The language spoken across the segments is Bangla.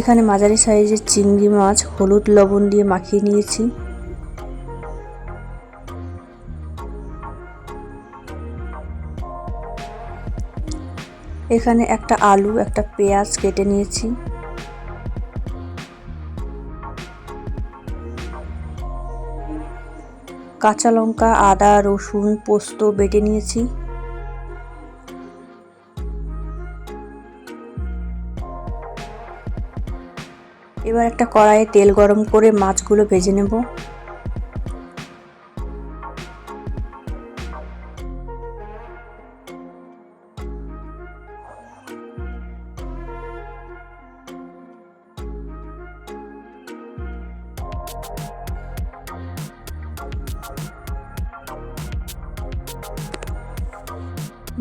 এখানে মাঝারি সাইজের চিংড়ি মাছ, হলুদ লবণ দিয়ে মাখিয়ে নিয়েছি। এখানে একটা আলু, একটা পেঁয়াজ কেটে নিয়েছি। কাঁচা লঙ্কা, আদা, রসুন, পোস্ত বেটে নিয়েছি। এবার একটা কড়াইয়ে তেল গরম করে মাছগুলো ভেজে নেব।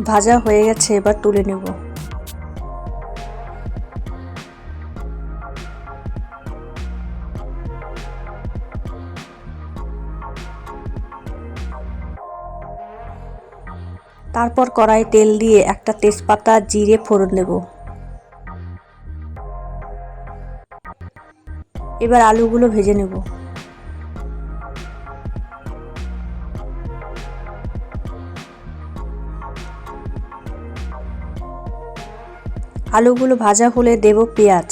ভাজা হয়ে গেছে, এবার তুলে নেব। তারপর কড়াই তেল দিয়ে একটা তেজপাতা, জিরে ফোড়ন দেব। এবার আলুগুলো ভেজে নেব। আলুগুলো ভাজা হলে দেব পেঁয়াজ।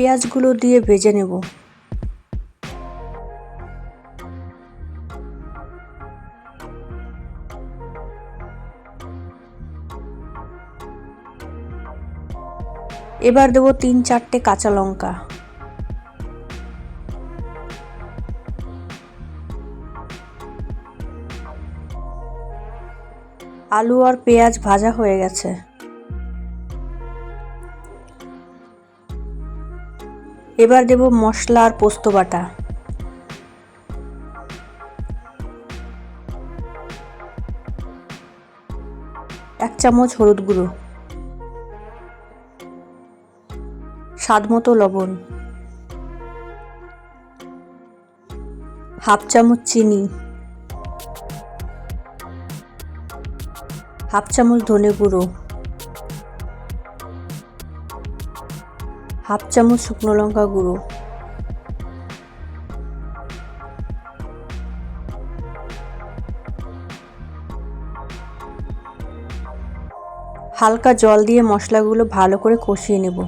পেঁয়াজগুলো দিয়ে ভেজে নেব। এবার দেবো তিন চারটে কাঁচা লঙ্কা। আলু আর পেঁয়াজ ভাজা হয়ে গেছে। এবার দেব মশলা আর পোস্ত বাটা। এক চামচ হলুদ গুঁড়ো। স্বাদ মতো লবণ। হাফ চামচ চিনি। হাফ চামচ ধনে গুঁড়ো। হাফ চামচ শুকনো লঙ্কা গুঁড়ো। হালকা জল দিয়ে মশলাগুলো ভালো করে কষিয়ে নেব।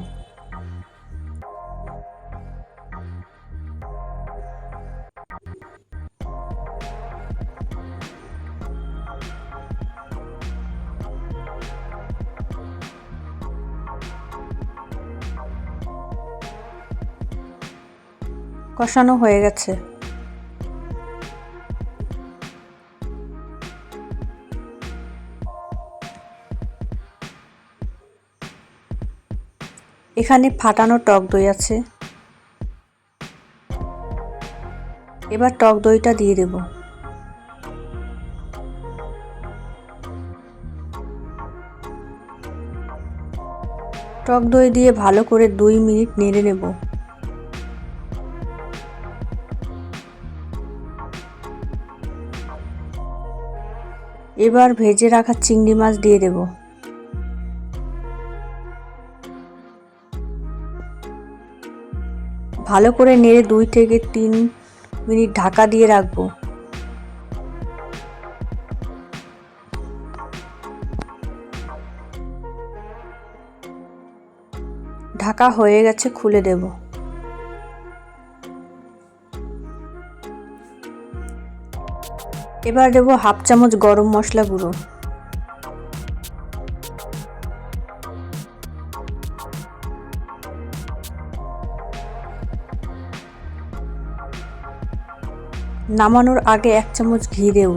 কষানো হয়ে গেছে। এখানে ফাটানো টক দই আছে। এবার টক দইটা দিয়ে দেব। টক দই দিয়ে ভালো করে দুই মিনিট নেড়ে নেব। এবার ভেজে রাখা চিংড়ি মাছ দিয়ে দেব। ভালো করে নেড়ে দুই থেকে তিন মিনিট ঢাকা দিয়ে রাখব। ঢাকা হয়ে গেছে, খুলে দেব। এবার দেব হাফ চামচ গরম মশলা গুঁড়ো। নামানোর আগে এক চামচ ঘি দেব।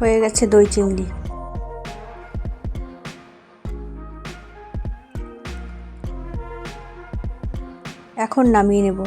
হয়ে গেছে দই চিংড়ি। এখন নামিয়ে নেব।